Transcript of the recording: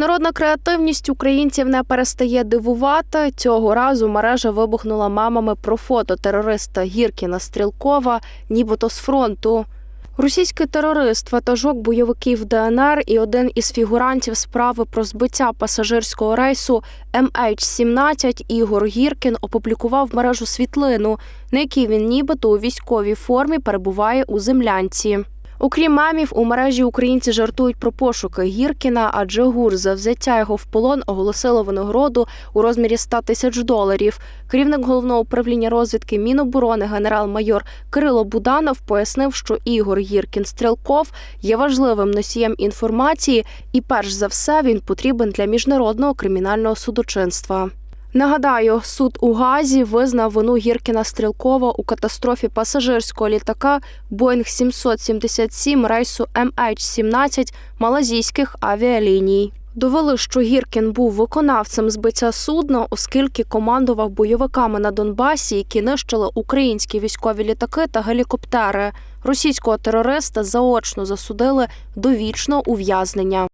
Народна креативність українців не перестає дивувати. Цього разу мережа вибухнула мамами про фото терориста Гіркіна Стрілкова, нібито з фронту. Російський терорист, ватажок бойовиків ДНР і один із фігурантів справи про збиття пасажирського рейсу MH17 Ігор Гіркін опублікував мережу світлину, на якій він нібито у військовій формі перебуває у землянці. Окрім мемів, у мережі українці жартують про пошуки Гіркіна, адже ГУР за взяття його в полон оголосило винагороду у розмірі 100 тисяч доларів. Керівник головного управління розвідки Міноборони генерал-майор Кирило Буданов пояснив, що Ігор Гіркін Стрілков є важливим носієм інформації, і перш за все він потрібен для міжнародного кримінального судочинства. Нагадаю, суд у Газі визнав вину Гіркіна Стрілкова у катастрофі пасажирського літака Боїнг 777 рейсу MH17 малазійських авіаліній. Довели, що Гіркін був виконавцем збиття судна, оскільки командував бойовиками на Донбасі, які нищили українські військові літаки та гелікоптери. Російського терориста заочно засудили до вічного ув'язнення.